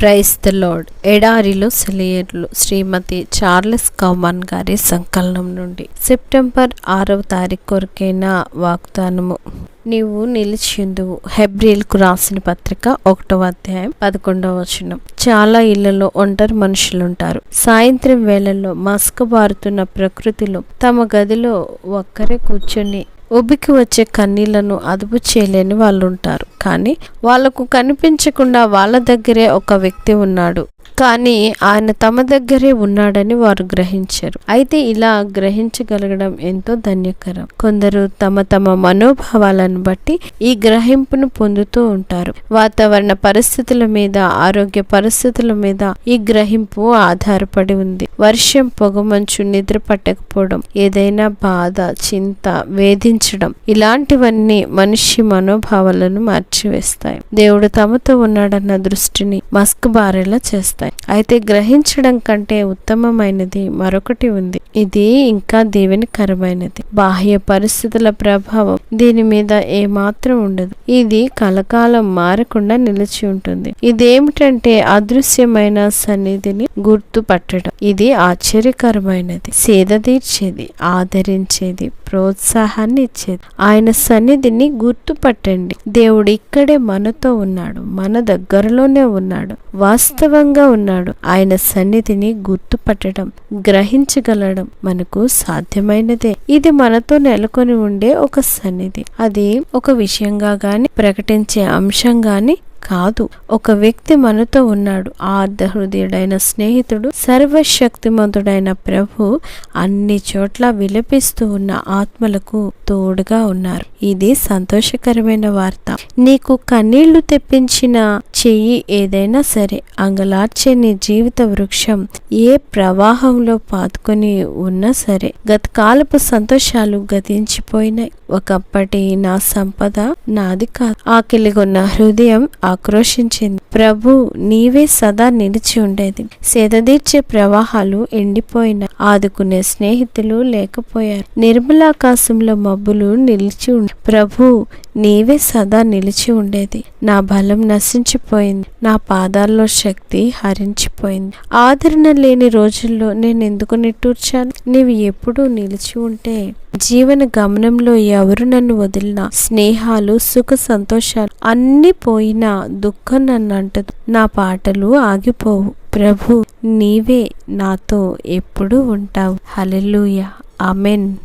Price the lord. ఎడారిలో సెలియర్లు శ్రీమతి Charles కౌమాన్ గారి సంకలనం నుండి సెప్టెంబర్ ఆరవ తారీఖు కొరకైన వాగ్దానము. నీవు నిలిచిందువు హెబ్రిల్కు రాసిన పత్రిక ఒకటవ అధ్యాయం పదకొండవ వచనం. చాలా ఇళ్ళలో ఒంటరి మనుషులుంటారు. సాయంత్రం వేళల్లో మస్కబారుతున్న ప్రకృతిలో తమ గదిలో ఒక్కరే కూర్చొని ఉబికి వచ్చే కన్నీళ్ళను అదుపు చేయలేని వాళ్ళు ఉంటారు కానీ వాళ్ళకు కనిపించకుండా వాళ్ళ దగ్గరే ఒక వ్యక్తి ఉన్నాడు. కానీ ఆయన తమ దగ్గరే ఉన్నాడని వారు గ్రహించారు. అయితే ఇలా గ్రహించగలగడం ఎంతో ధన్యకరం. కొందరు తమ తమ మనోభావాలను బట్టి ఈ గ్రహింపును పొందుతూ ఉంటారు. వాతావరణ పరిస్థితుల మీద ఆరోగ్య పరిస్థితుల మీద ఈ గ్రహింపు ఆధారపడి ఉంది. వర్షం పొగమంచు నిద్ర పట్టకపోవడం ఏదైనా బాధ చింత వేధించడం ఇలాంటివన్నీ మనిషి మనోభావాలను మార్చివేస్తాయి. దేవుడు తమతో ఉన్నాడన్న దృష్టిని మస్క్ బారేలా చేస్తాయి. అయితే గ్రహించడం కంటే ఉత్తమమైనది మరొకటి ఉంది. ఇది ఇంకా దీవెనికరమైనది బాహ్య పరిస్థితుల ప్రభావం దీని మీద ఏమాత్రం ఉండదు. ఇది కలకాలం మారకుండా నిలిచి ఉంటుంది. ఇదేమిటంటే అదృశ్యమైన సన్నిధిని గుర్తుపట్టడం. ఇది ఆశ్చర్యకరమైనది. సేద తీర్చేది ఆదరించేది ప్రోత్సాహాన్ని ఇచ్చేది ఆయన సన్నిధిని గుర్తుపట్టండి. దేవుడు ఇక్కడే మనతో ఉన్నాడు. మన దగ్గరలోనే ఉన్నాడు. వాస్తవంగా ఉన్నాడు. ఆయన సన్నిధిని గుర్తుపట్టడం గ్రహించగలడం మనకు సాధ్యమైనదే. ఇది మనతో నెలకొని ఉండే ఒక సన్నిధి. అది ఒక విషయంగా గాని ప్రకటించే అంశం గాని కాదు. ఒక వ్యక్తి మనతో ఉన్నాడు. ఆర్ధ హృదయుడైన స్నేహితుడు సర్వశక్తిమంతుడైన ప్రభు అన్ని చోట్ల విలపిస్తూ ఉన్న ఆత్మలకు తోడుగా ఉన్నారు. ఇది సంతోషకరమైన వార్త. నీకు కన్నీళ్ళు తెప్పించిన చెయ్యి ఏదైనా సరే అంగలార్చే నీ జీవిత వృక్షం ఏ ప్రవాహంలో పాతుకొని ఉన్నా సరే గతకాలపు సంతోషాలు గతించిపోయినాయి. ఒకప్పటి నా సంపద నాది కాదు. ఆకలిగొన్న హృదయం ఆక్రోషించింది ప్రభు నీవే సదా నిలిచి ఉండేది. సేదదీర్చే ప్రవాహాలు ఎండిపోయిన ఆదుకునే స్నేహితులు లేకపోయారు. నిర్మలాకాశంలో మబ్బులు నిలిచి ఉండి ప్రభు నీవే సదా నిలిచి ఉండేది. నా బలం నశించిపోయింది. నా పాదాల్లో శక్తి హరించిపోయింది. ఆదరణ లేని రోజుల్లో నేను ఎందుకు నిట్టూర్చాను? నీవు ఎప్పుడూ నిలిచి ఉంటే జీవన గమనంలో ఎవరు నన్ను వదిలినా స్నేహాలు సుఖ సంతోషాలు అన్ని పోయినా దుఃఖం నన్ను అంటదు. నా పాటలు ఆగిపోవు. ప్రభు నీవే నాతో ఎప్పుడు ఉంటావు. Hallelujah amen